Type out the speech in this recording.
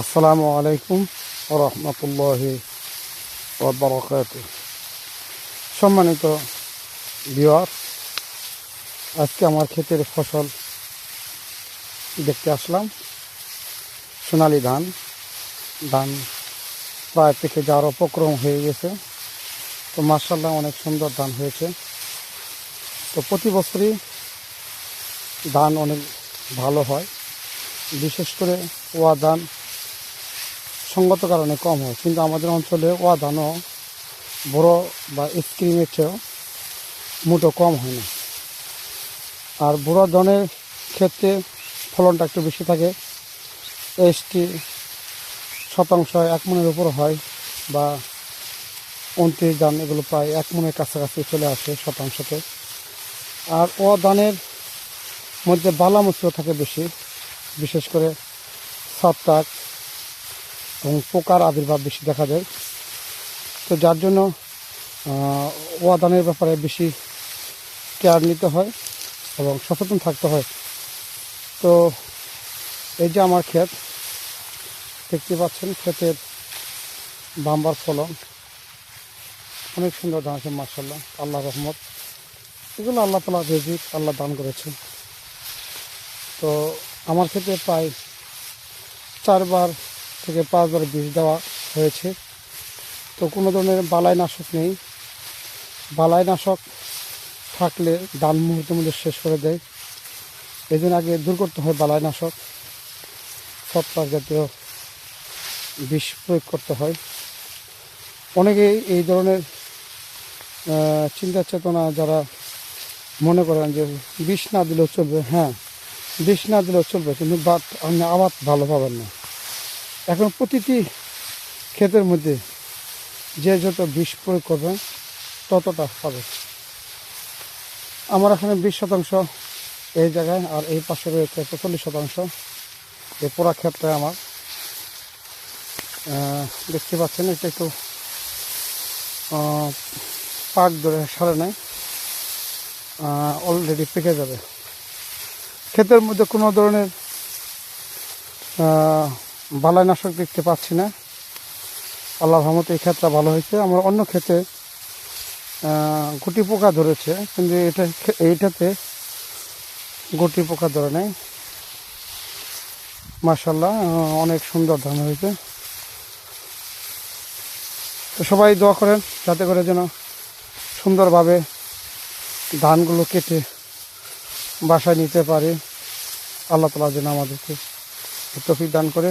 আসসালামু আলাইকুম রহমতুল্লাহি বরকাত সম্মানিত ভিওয়ার আজকে আমার ক্ষেতের ফসল দেখতে আসলাম। সোনালি ধান ধান প্রায় থেকে যাওয়ার উপক্রম হয়ে গেছে। তো মার্শাল্লাহ অনেক সুন্দর ধান হয়েছে। তো প্রতি বছরই ধান অনেক ভালো হয়। বিশেষ করে ওয়া ধান সঙ্গত কারণে কম হয়। কিন্তু আমাদের অঞ্চলে ওয়া ধানও বড় বা স্ক্রিমের চেয়েও মুটো কম হয় না। আর বুড়ো ধানের ক্ষেত্রে ফলনটা একটু বেশি থাকে। এসটি শতাংশ এক মনের উপর হয় বা উনত্রিশ ধান এগুলো প্রায় এক মনের কাছাকাছি চলে আসে শতাংশতে। আর ও ধানের মধ্যে বালামুচিও থাকে বেশি, বিশেষ করে ছত্রাক এবং পোকার আবির্ভাব বেশি দেখা যায় তো যার জন্য ওয়াদানের ব্যাপারে বেশি কেয়ার নিতে হয় এবং সচেতন থাকতে হয়। তো এই যে আমার ক্ষেত, দেখতে পাচ্ছেন ক্ষেতের বাম্বার ফলন। অনেক সুন্দর আছে মার্শাল্লাহ আল্লাহ রহমত। এগুলো আল্লাহ তালা রেজিক, আল্লাহ দান করেছে। তো আমার ক্ষেত্রে প্রায় চারবার থেকে পাঁচবার বিষ দেওয়া হয়েছে। তো কোনো ধরনের বালাই নাশক নেই। বালাই নাশক থাকলে ডাল মুহূর্তের মধ্যে শেষ করে দেয়। এই জন্য আগে দূর করতে হয় বালাই নাশক ছত্রাক জাতীয় বিষ প্রয়োগ করতে হয়। অনেকেই এই ধরনের চিন্তা চেতনা যারা মনে করেন যে বিষ না দিলেও চলবে হ্যাঁ বিষ না দিলেও চলবে, কিন্তু বাট আপনি আবার ভালো পাবেন না। এখন প্রতিটি ক্ষেতের মধ্যে যে যত বিষ প্রয়োগ করবেন ততটা পাবে আমার এখানে বিশ শতাংশ এই জায়গায় আর এই পাশে রয়েছে চল্লিশ শতাংশ এই পুরা ক্ষেত্রে আমার। দেখতে পাচ্ছেন, এটা একটু পাক ধরে সারে নেয় অলরেডি পেকে যাবে। ক্ষেতের মধ্যে কোনো ধরনের বালাইনাশক দেখতে পাচ্ছি না। আল্লাহ রহমতে এই ক্ষেতটা ভালো হয়েছে। আমার অন্য ক্ষেতে গুটি পোকা ধরেছে, কিন্তু এটা এইটাতে গুটি পোকা ধরে নেই। মার্শাল্লাহ অনেক সুন্দর ধান হয়েছে। তো সবাই দোয়া করেন, যাতে করে যেন সুন্দরভাবে ধানগুলো কেটে বাসায় নিতে পারে। আল্লাহ তালা যেন আমাদেরকে তফিক দান করে।